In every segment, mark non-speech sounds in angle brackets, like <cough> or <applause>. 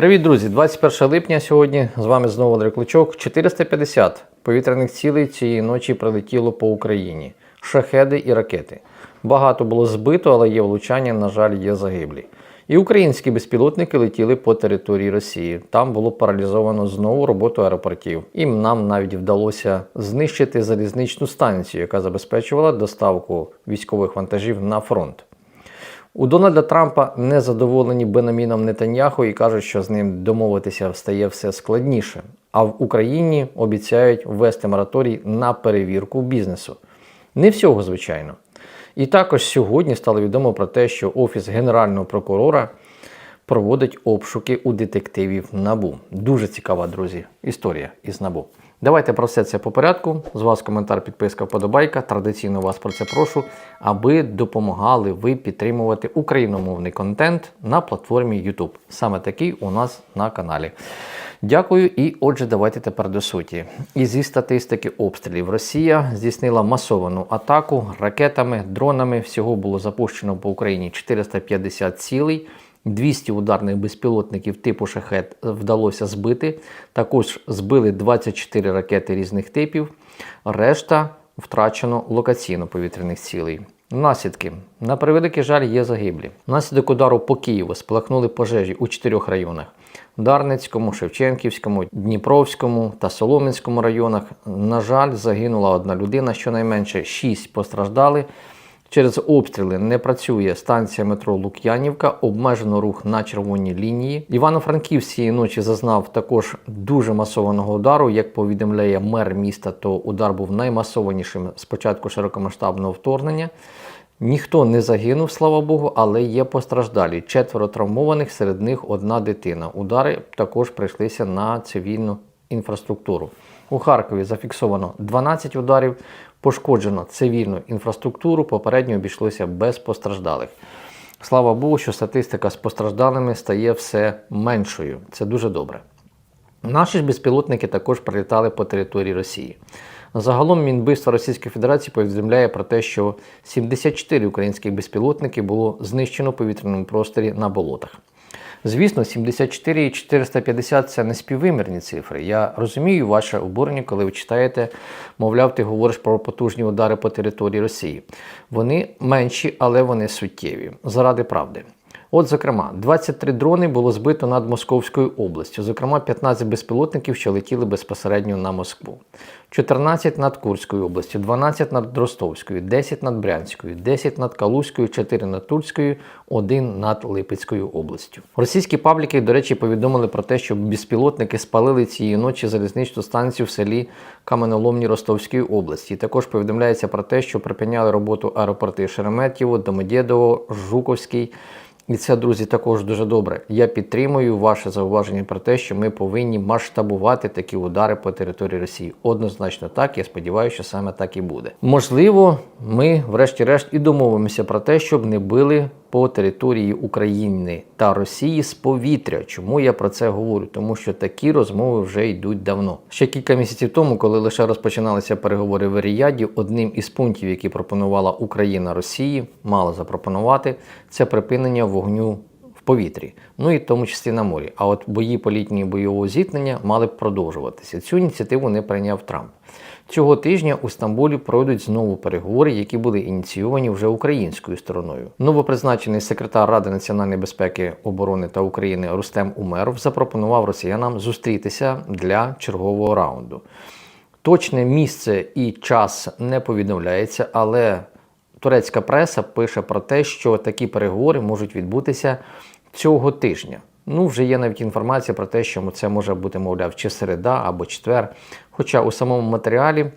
Привіт, друзі! 21 липня сьогодні з вами знову Андрій Кличок. 450 повітряних цілей цієї ночі прилетіло по Україні. Шахеди і ракети. Багато було збито, але є влучання, на жаль, є загиблі. І українські безпілотники летіли по території Росії. Там було паралізовано знову роботу аеропортів. І нам навіть вдалося знищити залізничну станцію, яка забезпечувала доставку військових вантажів на фронт. У Дональда Трампа незадоволені Бенаміном Нетаньяху і кажуть, що з ним домовитися стає все складніше. А в Україні обіцяють ввести мораторій на перевірку бізнесу. Не всього, звичайно. І також сьогодні стало відомо про те, що Офіс Генерального прокурора проводить обшуки у детективів НАБУ. Дуже цікава, друзі, історія із НАБУ. Давайте про все це по порядку. З вас коментар, підписка, вподобайка. Традиційно вас про це прошу, аби допомагали ви підтримувати україномовний контент на платформі YouTube. Саме такий у нас на каналі. Дякую. І отже, давайте тепер до суті. І зі статистики обстрілів Росія здійснила масовану атаку ракетами, дронами. Всього було запущено по Україні 450 цілей. 200 ударних безпілотників типу шахет вдалося збити. Також збили 24 ракети різних типів. Решта втрачено локаційно повітряних цілей. Наслідки на превеликий жаль є загиблі. Внаслідок удару по Києву сплакнули пожежі у чотирьох районах: Дарницькому, Шевченківському, Дніпровському та Солом'янському районах. На жаль, загинула одна людина, щонайменше шість постраждали. Через обстріли не працює станція метро Лук'янівка, обмежено рух на червоній лінії. Івано-Франківськ цієї ночі зазнав також дуже масованого удару. Як повідомляє мер міста, то удар був наймасованішим з початку широкомасштабного вторгнення. Ніхто не загинув, слава Богу, але є постраждалі. Четверо травмованих, серед них одна дитина. Удари також прийшлися на цивільну інфраструктуру. У Харкові зафіксовано 12 ударів, пошкоджено цивільну інфраструктуру, попередньо обійшлося без постраждалих. Слава Богу, що статистика з постраждалими стає все меншою. Це дуже добре. Наші ж безпілотники також прилітали по території Росії. Загалом Мінбивства Російської Федерації повідомляє про те, що 74 українських безпілотники було знищено в повітряному просторі на болотах. Звісно, 74 і 450 це не співвимірні цифри. Я розумію ваше обурення, коли ви читаєте, мовляв, ти говориш про потужні удари по території Росії. Вони менші, але вони суттєві. Заради правди. От, зокрема, 23 дрони було збито над Московською областю, зокрема, 15 безпілотників, що летіли безпосередньо на Москву, 14 над Курською областю, 12 над Ростовською, 10 над Брянською, 10 над Калузькою, 4 над Тульською, 1 над Липецькою областю. Російські пабліки, до речі, повідомили про те, що безпілотники спалили цієї ночі залізничну станцію в селі Каменоломні Ростовської області. Також повідомляється про те, що припиняли роботу аеропорти Шереметьєво, Домодєдово, Жуковський. І це, друзі, також дуже добре. Я підтримую ваше зауваження про те, що ми повинні масштабувати такі удари по території Росії. Однозначно так. Я сподіваюся, що саме так і буде. Можливо, ми, врешті-решт, і домовимося про те, щоб не били по території України та Росії з повітря. Чому я про це говорю? Тому що такі розмови вже йдуть давно. Ще кілька місяців тому, коли лише розпочиналися переговори в Ріяді, одним із пунктів, які пропонувала Україна Росії, мала запропонувати, це припинення вогню. Повітрі, ну і в тому числі на морі. А от бої по літньої бойового зіткнення мали б продовжуватися. Цю ініціативу не прийняв Трамп. Цього тижня у Стамбулі пройдуть знову переговори, які були ініційовані вже українською стороною. Новопризначений секретар Ради національної безпеки, оборони та України Рустем Умеров запропонував росіянам зустрітися для чергового раунду. Точне місце і час не повідомляється, але турецька преса пише про те, що такі переговори можуть відбутися цього тижня. Ну, вже є навіть інформація про те, що це може бути, мовляв, чи середа або четвер. Хоча у самому матеріалі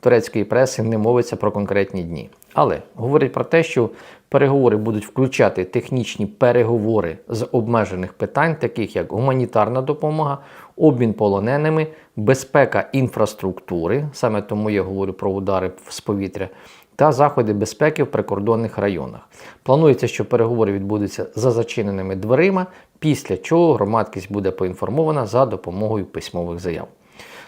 турецької преси не мовиться про конкретні дні. Але говорять про те, що переговори будуть включати технічні переговори з обмежених питань, таких як гуманітарна допомога, обмін полоненими, безпека інфраструктури, саме тому я говорю про удари з повітря, та заходи безпеки в прикордонних районах. Планується, що переговори відбудуться за зачиненими дверима, після чого громадськість буде поінформована за допомогою письмових заяв.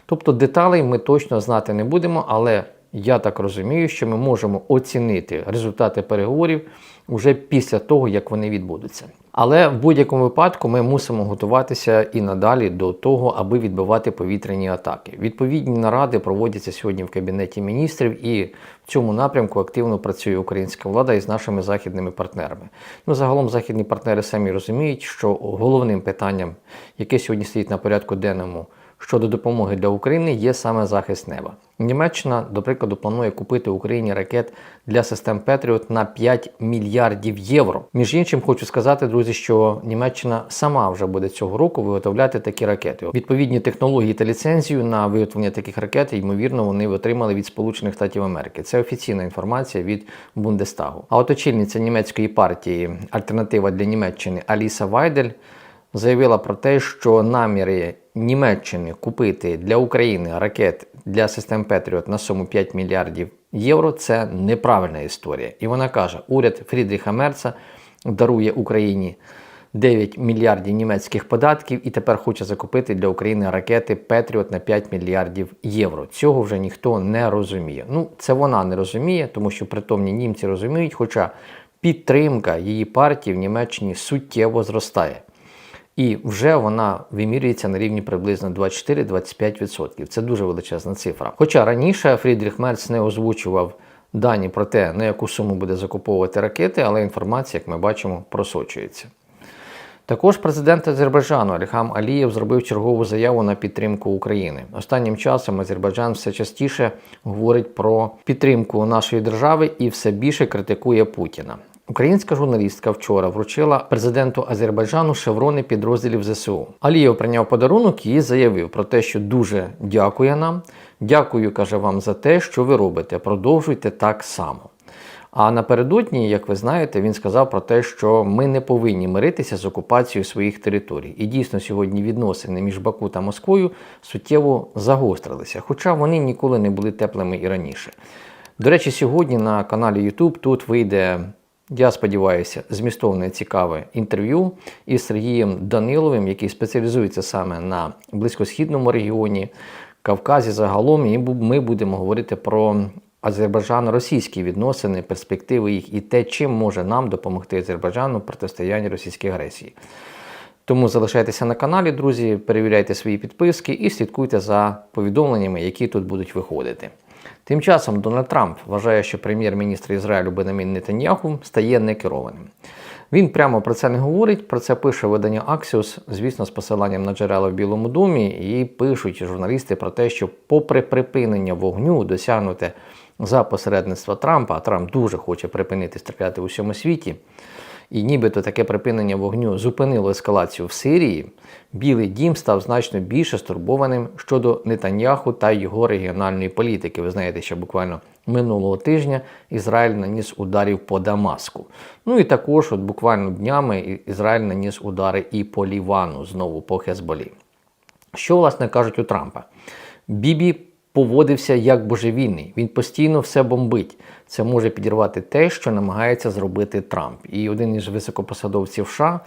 Тобто деталей ми точно знати не будемо, але я так розумію, що ми можемо оцінити результати переговорів вже після того, як вони відбудуться. Але в будь-якому випадку ми мусимо готуватися і надалі до того, аби відбивати повітряні атаки. Відповідні наради проводяться сьогодні в кабінеті міністрів, і в цьому напрямку активно працює українська влада із нашими західними партнерами. Ну загалом західні партнери самі розуміють, що головним питанням, яке сьогодні стоїть на порядку денному щодо допомоги для України, є саме захист неба. Німеччина, до прикладу, планує купити Україні ракет для систем Петріот на 5 мільярдів євро. Між іншим, хочу сказати, друзі, що Німеччина сама вже буде цього року виготовляти такі ракети. Відповідні технології та ліцензію на виготовлення таких ракет, ймовірно, вони отримали від Сполучених Штатів Америки. Це офіційна інформація від Бундестагу. А от очільниця німецької партії Альтернатива для Німеччини Аліса Вайдель заявила про те, що наміри Німеччини купити для України ракет для систем Петріот на суму 5 мільярдів євро це неправильна історія. І вона каже: уряд Фрідріха Мерца дарує Україні 9 мільярдів німецьких податків і тепер хоче закупити для України ракети Петріот на 5 мільярдів євро. Цього вже ніхто не розуміє. Ну, це вона не розуміє, тому що притомні німці розуміють, хоча підтримка її партії в Німеччині суттєво зростає. І вже вона вимірюється на рівні приблизно 24-25%. Це дуже величезна цифра. Хоча раніше Фрідріх Мерц не озвучував дані про те, на яку суму буде закуповувати ракети, але інформація, як ми бачимо, просочується. Також президент Азербайджану Аліхам Алієв зробив чергову заяву на підтримку України. Останнім часом Азербайджан все частіше говорить про підтримку нашої держави і все більше критикує Путіна. Українська журналістка вчора вручила президенту Азербайджану шеврони підрозділів ЗСУ. Алієв прийняв подарунок і заявив про те, що дуже дякує нам. Дякую, каже вам за те, що ви робите. Продовжуйте так само. А напередодні, як ви знаєте, він сказав про те, що ми не повинні миритися з окупацією своїх територій. І дійсно сьогодні відносини між Баку та Москвою суттєво загострилися, хоча вони ніколи не були теплими і раніше. До речі, сьогодні на каналі YouTube тут вийде. Я сподіваюся, змістовне цікаве інтерв'ю із Сергієм Даниловим, який спеціалізується саме на близькосхідному регіоні, Кавказі загалом. І ми будемо говорити про Азербайджано-російські відносини, перспективи їх і те, чим може нам допомогти Азербайджану в протистоянні російській агресії. Тому залишайтеся на каналі, друзі, перевіряйте свої підписки і слідкуйте за повідомленнями, які тут будуть виходити. Тим часом Дональд Трамп вважає, що прем'єр-міністр Ізраїлю Бенамін Нетаньяху стає некерованим. Він прямо про це не говорить, про це пише видання Axios, звісно, з посиланням на джерела в Білому домі, і пишуть журналісти про те, що, попри припинення вогню, досягнуте за посередництва Трампа, а Трамп дуже хоче припинити стріляти у всьому світі. І нібито таке припинення вогню зупинило ескалацію в Сирії, Білий дім став значно більше стурбованим щодо Нетаньяху та його регіональної політики. Ви знаєте, що буквально минулого тижня Ізраїль наніс ударів по Дамаску. Ну і також, от буквально днями, Ізраїль наніс удари і по Лівану, знову по Хезболі. Що, власне, кажуть у Трампа? Бібі поводився як божевільний. Він постійно все бомбить. Це може підірвати те, що намагається зробити Трамп. І один із високопосадовців США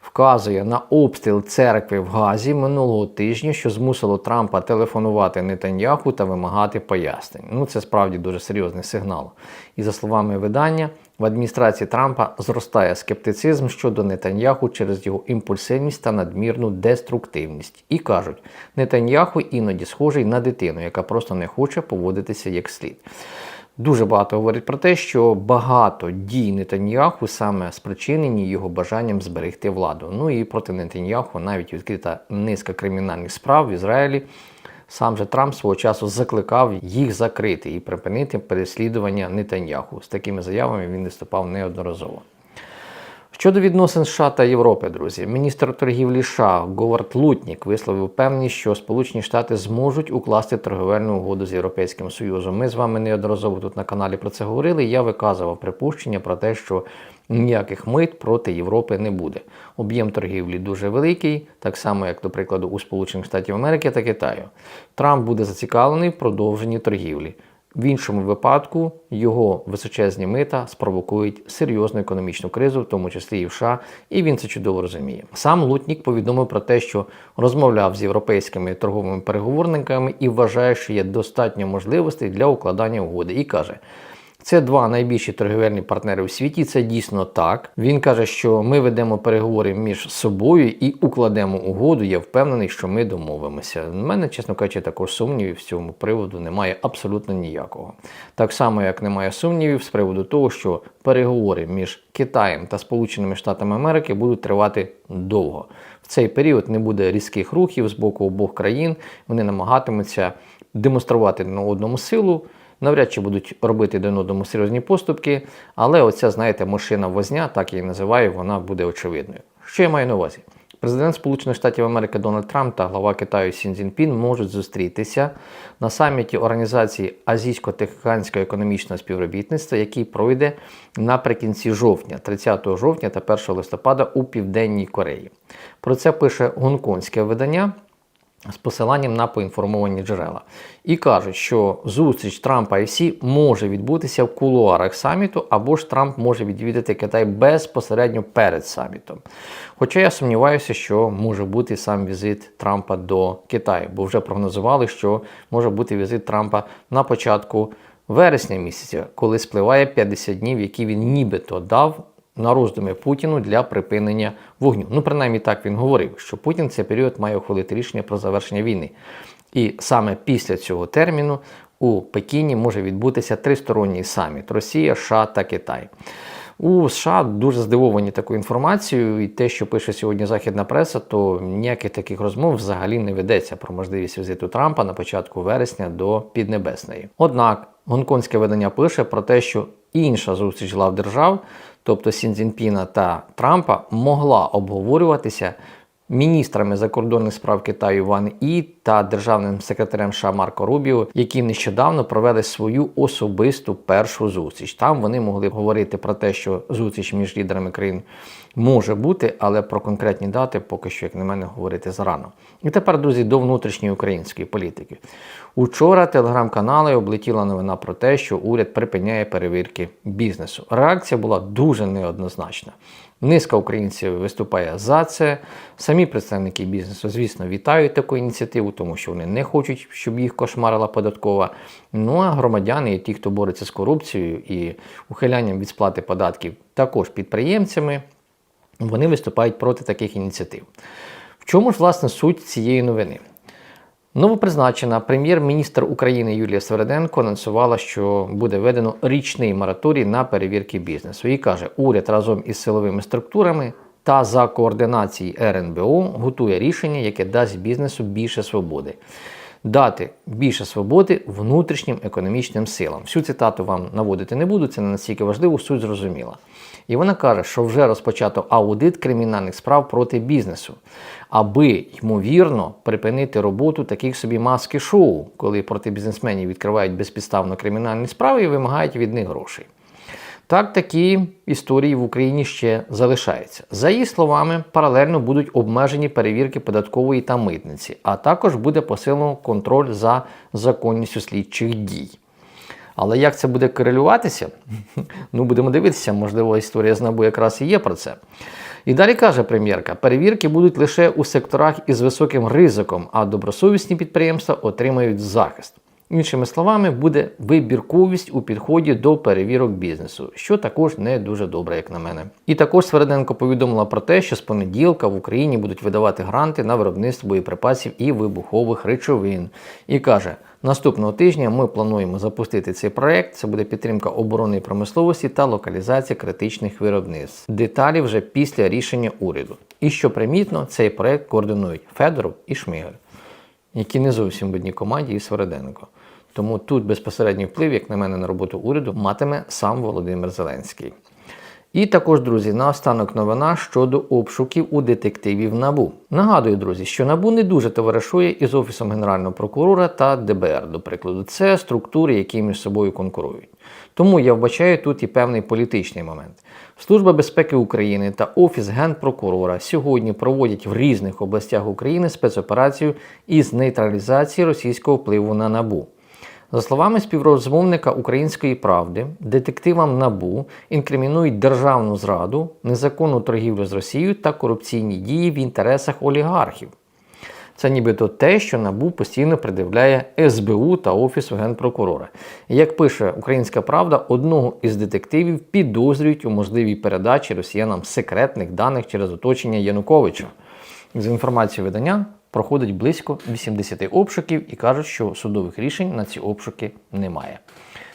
вказує на обстріл церкви в Газі минулого тижня, що змусило Трампа телефонувати Нетаньяху та вимагати пояснень. Ну це справді дуже серйозний сигнал. І за словами видання, в адміністрації Трампа зростає скептицизм щодо Нетаньяху через його імпульсивність та надмірну деструктивність. І кажуть, Нетаньяху іноді схожий на дитину, яка просто не хоче поводитися як слід. Дуже багато говорить про те, що багато дій Нетаньяху саме спричинені його бажанням зберегти владу. Ну і проти Нетаньяху навіть відкрита низка кримінальних справ в Ізраїлі. Сам же Трамп свого часу закликав їх закрити і припинити переслідування Нетаньяху. З такими заявами він виступав неодноразово. Щодо відносин США та Європи, друзі, міністр торгівлі США Говард Лутнік висловив певність, що Сполучені Штати зможуть укласти торговельну угоду з Європейським Союзом. Ми з вами неодноразово тут на каналі про це говорили. Я виказував припущення про те, що ніяких мит проти Європи не буде. Об'єм торгівлі дуже великий, так само як, до прикладу, у Сполучених Штатів Америки та Китаю. Трамп буде зацікавлений в продовженні торгівлі. В іншому випадку його височезні мита спровокують серйозну економічну кризу, в тому числі і в США, і він це чудово розуміє. Сам Лутнік повідомив про те, що розмовляв з європейськими торговими переговорниками і вважає, що є достатньо можливостей для укладання угоди. І каже: Це два найбільші торгівельні партнери у світі. Це дійсно так. Він каже, що ми ведемо переговори між собою і укладемо угоду. Я впевнений, що ми домовимося. У мене, чесно кажучи, також сумнівів з цього приводу немає абсолютно ніякого. Так само, як немає сумнівів з приводу того, що переговори між Китаєм та Сполученими Штатами Америки будуть тривати довго. В цей період не буде різких рухів з боку обох країн. Вони намагатимуться демонструвати на одному силу. Навряд чи будуть робити один одному серйозні поступки, але оця, знаєте, машина возня, так я її називаю, вона буде очевидною. Що я маю на увазі? Президент Сполучених Штатів Америки Дональд Трамп та глава Китаю Сін Цзіньпін можуть зустрітися на саміті Організації Азійсько-Тихоокеанського економічного співробітництва, який пройде наприкінці жовтня, 30 жовтня та 1 листопада у Південній Кореї. Про це пише гонконгське видання з посиланням на поінформовані джерела. І кажуть, що зустріч Трампа і всі може відбутися в кулуарах саміту, або ж Трамп може відвідати Китай безпосередньо перед самітом. Хоча я сумніваюся, що може бути сам візит Трампа до Китаю, бо вже прогнозували, що може бути візит Трампа на початку вересня місяця, коли спливає 50 днів, які він нібито дав на роздуми Путіну для припинення вогню. Ну, принаймні так він говорив, що Путін цей період має ухвалити рішення про завершення війни. І саме після цього терміну у Пекіні може відбутися тристоронній саміт Росія, США та Китай. У США дуже здивовані такою інформацією, і те, що пише сьогодні західна преса, то ніяких таких розмов взагалі не ведеться про можливість візиту Трампа на початку вересня до Піднебесної. Однак гонконгське видання пише про те, що інша зустріч глав держав, тобто Сінзінпіна та Трампа, могла обговорюватися міністрами закордонних справ Китаю Ван І та державним секретарем США Марко Рубіо, які нещодавно провели свою особисту першу зустріч. Там вони могли говорити про те, що зустріч між лідерами країн може бути, але про конкретні дати поки що, як на мене, говорити зарано. І тепер, друзі, до внутрішньої української політики. Учора телеграм-канали облетіла новина про те, що уряд припиняє перевірки бізнесу. Реакція була дуже неоднозначна. Низка українців виступає за це. Самі представники бізнесу, звісно, вітають таку ініціативу, тому що вони не хочуть, щоб їх кошмарила податкова. Ну а громадяни і ті, хто бореться з корупцією і ухилянням від сплати податків, також підприємцями, вони виступають проти таких ініціатив. В чому ж власне суть цієї новини? Новопризначена прем'єр-міністр України Юлія Свереденко анонсувала, що буде введено річний мораторій на перевірки бізнесу. І каже, уряд разом із силовими структурами та за координації РНБО готує рішення, яке дасть бізнесу більше свободи. Дати більше свободи внутрішнім економічним силам. Всю цитату вам наводити не буду, це не настільки важливо, суть зрозуміла. І вона каже, що вже розпочато аудит кримінальних справ проти бізнесу, аби ймовірно припинити роботу таких собі маски шоу, коли проти бізнесменів відкривають безпідставно кримінальні справи і вимагають від них грошей. Так, такі історії в Україні ще залишаються. За її словами, паралельно будуть обмежені перевірки податкової та митниці, а також буде посилено контроль за законністю слідчих дій. Але як це буде корелюватися? <laughs> Ну, будемо дивитися, можливо, історія з НАБУ якраз і є про це. І далі каже прем'єрка: перевірки будуть лише у секторах із високим ризиком, а добросовісні підприємства отримають захист. Іншими словами, буде вибірковість у підході до перевірок бізнесу, що також не дуже добре, як на мене. І також Свереденко повідомила про те, що з понеділка в Україні будуть видавати гранти на виробництво боєприпасів і вибухових речовин. І каже, наступного тижня ми плануємо запустити цей проект. Це буде підтримка оборонної промисловості та локалізація критичних виробництв. Деталі вже після рішення уряду. І що примітно, цей проект координують Федоров і Шмигаль, які не зовсім в одній команді із Свереденко. Тому тут безпосередній вплив, як на мене, на роботу уряду матиме сам Володимир Зеленський. І також, друзі, наостанок новина щодо обшуків у детективів НАБУ. Нагадую, друзі, що НАБУ не дуже товаришує із Офісом Генерального прокурора та ДБР, до прикладу. Це структури, які між собою конкурують. Тому я вбачаю тут і певний політичний момент. Служба безпеки України та Офіс генпрокурора сьогодні проводять в різних областях України спецоперацію із нейтралізації російського впливу на НАБУ. За словами співрозмовника Української правди, детективам НАБУ інкримінують державну зраду, незаконну торгівлю з Росією та корупційні дії в інтересах олігархів. Це нібито те, що НАБУ постійно придивляє СБУ та Офісу генпрокурора. Як пише Українська Правда, одного із детективів підозрюють у можливій передачі росіянам секретних даних через оточення Януковича. З інформацією видання проходить близько 80 обшуків і кажуть, що судових рішень на ці обшуки немає.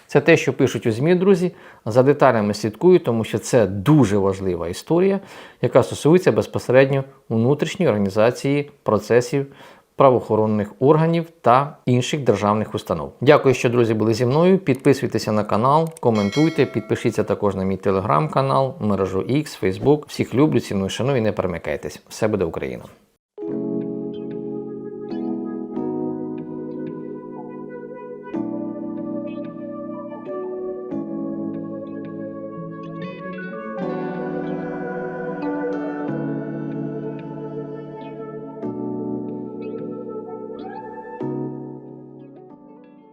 Це те, що пишуть у ЗМІ, друзі. За деталями слідкую, тому що це дуже важлива історія, яка стосується безпосередньо внутрішньої організації процесів правоохоронних органів та інших державних установ. Дякую, що друзі були зі мною. Підписуйтеся на канал, коментуйте, підпишіться також на мій телеграм-канал, мережу X, Facebook. Всіх люблю, ціную, шаную і не перемикайтесь. Все буде Україна!